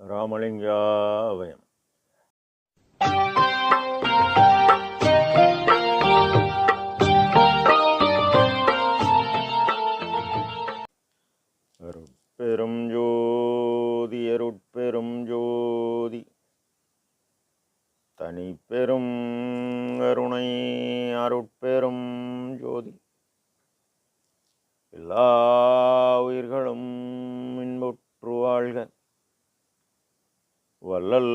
ராமலிங்காவயம் பெரும் ஜோ அருட்பெரும் ஜோதி தனி பெரும் கருணை அருட்பெரும் ஜோதி எல்லா உயிர்களும் இன்புற்று வாழ்க வள்ளல்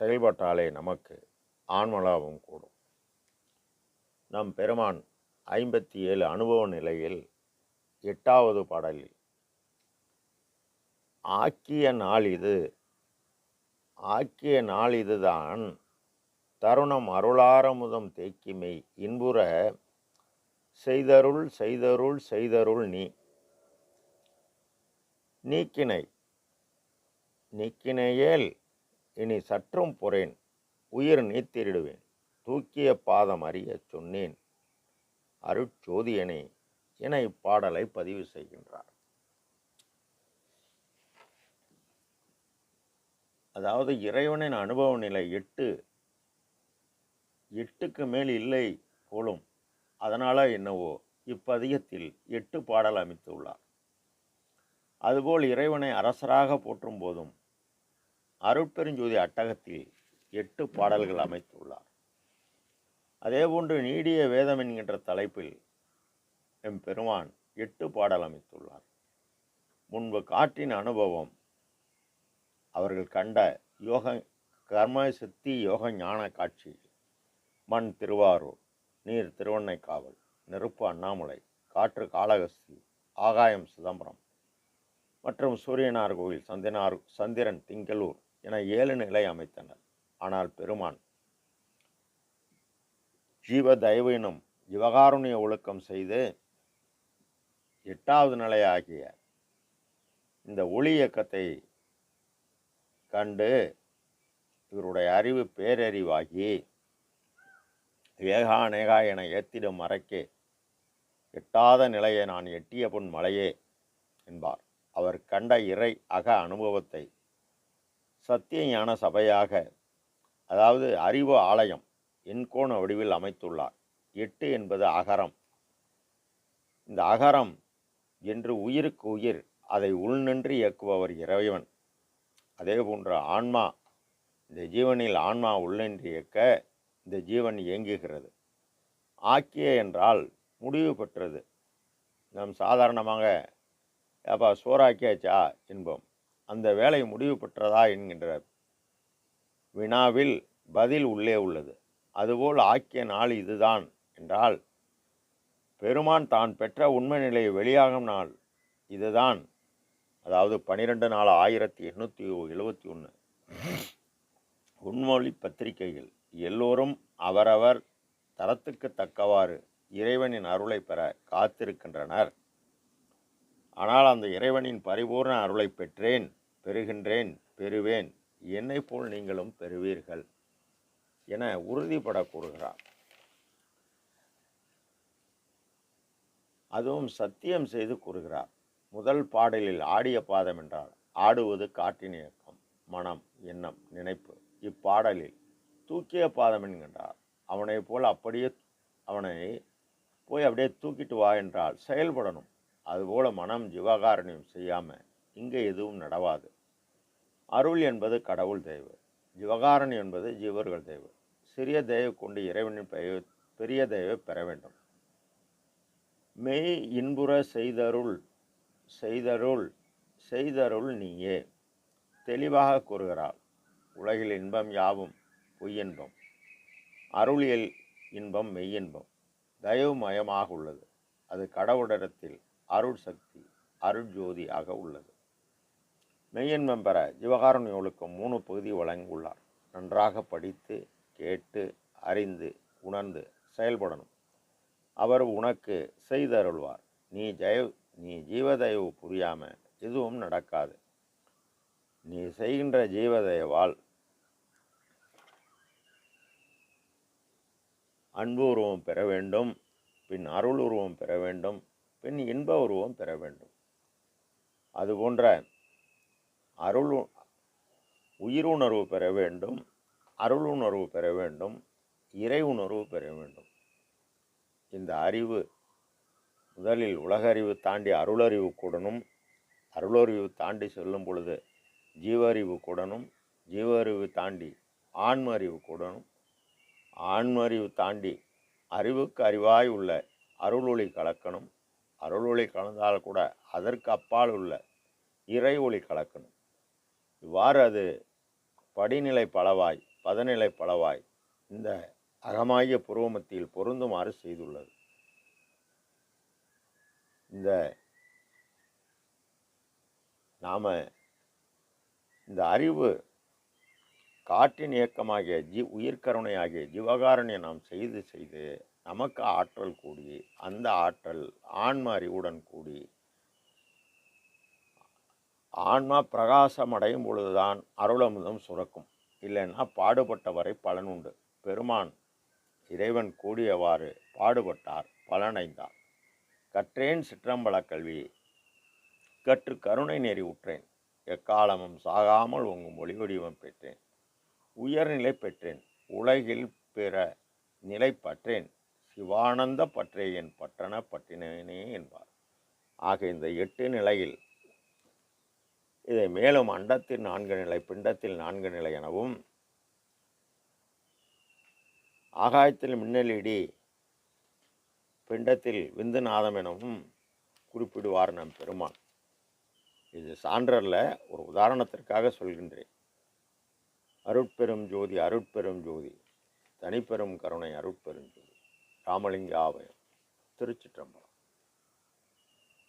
செயல்பட்டாலே நமக்கு ஆன்மலாபம் கூடும். நம் பெருமான் ஐம்பத்தி ஏழு அனுபவ நிலையில் எட்டாவது பாடலில் ஆக்கிய நாள் இது ஆக்கிய நாள் இதுதான் தருணம் அருளாரமுதம் தேக்கிமை இன்புற செய்தருள் செய்தருள் செய்தருள் நீ. நீக்கினை நீக்கினையேல் இனி சற்றும் பொறேன் உயிர் நீத்திரிடுவேன். தூக்கிய பாதம் அறியச் சொன்னேன். அருட்சோதியனே என இப்பாடலை பதிவு செய்கின்றார். அதாவது இறைவனின் அனுபவ நிலை எட்டு எட்டுக்கு மேல் இல்லை போலும் அதனால என்னவோ இப்பதிகத்தில் எட்டு பாடல் அமைத்துள்ளார். அதுபோல் இறைவனை அரசராக போற்றும் போதும் அருட்பெருஞ்சோதி அட்டகத்தில் எட்டு பாடல்கள் அமைத்துள்ளார். அதேபோன்று நீடிய வேதம் என்கின்ற தலைப்பில் எம் பெருமான் எட்டு பாடல் அமைத்துள்ளார். முன்பு காற்றின் அனுபவம் அவர்கள் கண்ட யோக கர்ம சித்தி யோக ஞான காட்சி மண் திருவாரூர் நீர் திருவண்ணைக்காவல் நெருப்பு அண்ணாமலை காற்று காளகஸ்தி ஆகாயம் சிதம்பரம் மற்றும் சூரியனார் கோவில் சந்தினார் சந்திரன் திங்களூர் என ஏழு நிலை அமைத்தனர். ஆனால் பெருமான் ஜீவ தயவு எனும் ஒழுக்கம் செய்து எட்டாவது நிலையாகிய இந்த ஒளி இயக்கத்தை கண்டு இவருடைய அறிவு பேரறிவாகி ஏகா நேகா என ஏத்திடும் மறைக்கே எட்டாத நிலையை நான் எட்டிய பொன் மலையே என்பார். அவர் கண்ட இறை அக அனுபவத்தை சத்திய ஞான சபையாக அதாவது அறிவு ஆலயம் எண்கோண வடிவில் அமைத்துள்ளார். எட்டு என்பது அகரம் இந்த அகரம் என்று உயிருக்கு உயிர் அதை உள்நின்று இயக்குபவர் இறைவன். அதே போன்ற ஆன்மா இந்த ஜீவனில் ஆன்மா உள்நின்று இயக்க இந்த ஜீவன் இயங்குகிறது. ஆக்கிய என்றால் முடிவு பெற்றது. நாம் சாதாரணமாக ஏப்பா சோறாக்கியாச்சா? என்போம். அந்த வேலை முடிவு பெற்றதா என்கின்ற வினாவில் பதில் உள்ளே உள்ளது. அதுபோல் ஆக்கிய நாள் இதுதான் என்றால் பெருமான் தான் பெற்ற உண்மை நிலையை வெளியாகும் நாள் இதுதான். அதாவது பனிரெண்டு நாள் ஆயிரத்தி எண்ணூற்றி எழுபத்தி ஒன்று. உண்மொழி பத்திரிகைகள் எல்லோரும் அவரவர் தரத்துக்கு தக்கவாறு இறைவனின் அருளை பெற காத்திருக்கின்றனர். ஆனால் அந்த இறைவனின் பரிபூர்ண அருளை பெற்றேன் பெறுகின்றேன் பெறுவேன். என்னை போல் நீங்களும் பெறுவீர்கள் என உறுதிபட கூறுகிறார். அதுவும் சத்தியம் செய்து கூறுகிறார். முதல் பாடலில் ஆடிய பாதம் என்றால் ஆடுவது காற்றின் இயக்கம் மனம் எண்ணம் நினைப்பு. இப்பாடலில் தூக்கிய பாதம் என்கின்றார். அவனை போல் அப்படியே அவனை போய் அப்படியே தூக்கிட்டு வா என்றால் செயல்படணும். அதுபோல் மனம் ஜீவகாரணியம் செய்யாமல் இங்கே எதுவும் நடவாது. அருள் என்பது கடவுள் தெய்வ ஜிவகாரன் என்பது ஜீவர்கள் தெய்வ சிறிய தெய்வ கொண்டு இறைவனின் பெய பெரிய தெய்வ பெற வேண்டும். மெய் இன்புற செய்தருள் செய்தருள் செய்தருள் நீயே. தெளிவாக கூறுகிறாள் உலகில் இன்பம் யாவும் பொய்யின்பம். அருளியல் இன்பம் மெய்யின்பம். தயவுமயமாக உள்ளது. அது கடவுளிடத்தில் அருள் சக்தி அருள் ஜோதியாக உள்ளது. மெய்யன்மம் பெற ஜீவகாருண்ய ஒழுக்கம் மூணு பகுதி வழங்கியுள்ளார். நன்றாக படித்து கேட்டு அறிந்து உணர்ந்து செயல்படணும். அவர் உனக்கு செய்தருள்வார். நீ ஜெய நீ ஜீவதயவு புரியாமல் எதுவும் நடக்காது. நீ செய்கின்ற ஜீவதயவால் அன்பு உருவம் பெற வேண்டும் பின் அருள் உருவம் பெற வேண்டும் பின் இன்ப உருவம் பெற வேண்டும். அதுபோன்ற அருள் உயிருணர்வு பெற வேண்டும் அருள் உணர்வு பெற வேண்டும் இறை உணர்வு பெற வேண்டும். இந்த அறிவு முதலில் உலகறிவு தாண்டி அருளறிவு கூடணும். அருளறிவு தாண்டி செல்லும் பொழுது ஜீவ அறிவு கூடணும். ஜீவ அறிவு தாண்டி ஆன்ம அறிவு கூடணும். ஆன்ம அறிவு தாண்டி அறிவுக்கு அறிவாய் உள்ள அருளொளி கலக்கணும். அருளொளி கலந்தால் கூட அதற்கு அப்பால் உள்ள இறை ஒளி கலக்கணும். இவ்வாறு அது படிநிலை பலவாய் பதநிலை பலவாய் இந்த அகமாகிய புருவமத்தியில் பொருந்துமாறு செய்துள்ளது. இந்த நாம் இந்த அறிவு காற்றின் இயக்கமாகிய ஜீ உயிர்கருணையாகிய ஜீவகாரணியை நாம் செய்து செய்து நமக்கு ஆற்றல் கூடி அந்த ஆற்றல் ஆன்ம அறிவுடன் கூடி ஆன்மா பிரகாசம் அடையும் பொழுதுதான் அருளமுதம் சுரக்கும். இல்லைன்னா பாடுபட்டவரை பலன் உண்டு. பெருமான் இறைவன் கூடியவாறு பாடுபட்டார் பலனைந்தார் கற்றேன் சிற்றம்பல கல்வி கற்று கருணை நெறி உற்றேன். எக்காலமும் சாகாமல் உங்கும் ஒளி வடிவம் பெற்றேன். உயர்நிலை பெற்றேன் உலகில் பிற நிலை பற்றேன். சிவானந்த பற்றே என் பற்றன பற்றினேனே என்பார். ஆக இந்த எட்டு நிலையில் இதை மேலும் அண்டத்தில் நான்கு நிலை பிண்டத்தில் நான்கு நிலை எனவும் ஆகாயத்தில் மின்னலிடி பிண்டத்தில் விந்துநாதம் எனவும் குறிப்பிடுவார் நம் பெருமான். இது சான்றல்ல ஒரு உதாரணத்திற்காக சொல்கின்றேன். அருட்பெரும் ஜோதி அருட்பெரும் ஜோதி தனிப்பெரும் கருணை அருட்பெரும் ஜோதி ராமலிங்காவயம் திருச்சிற்றம்பலம்.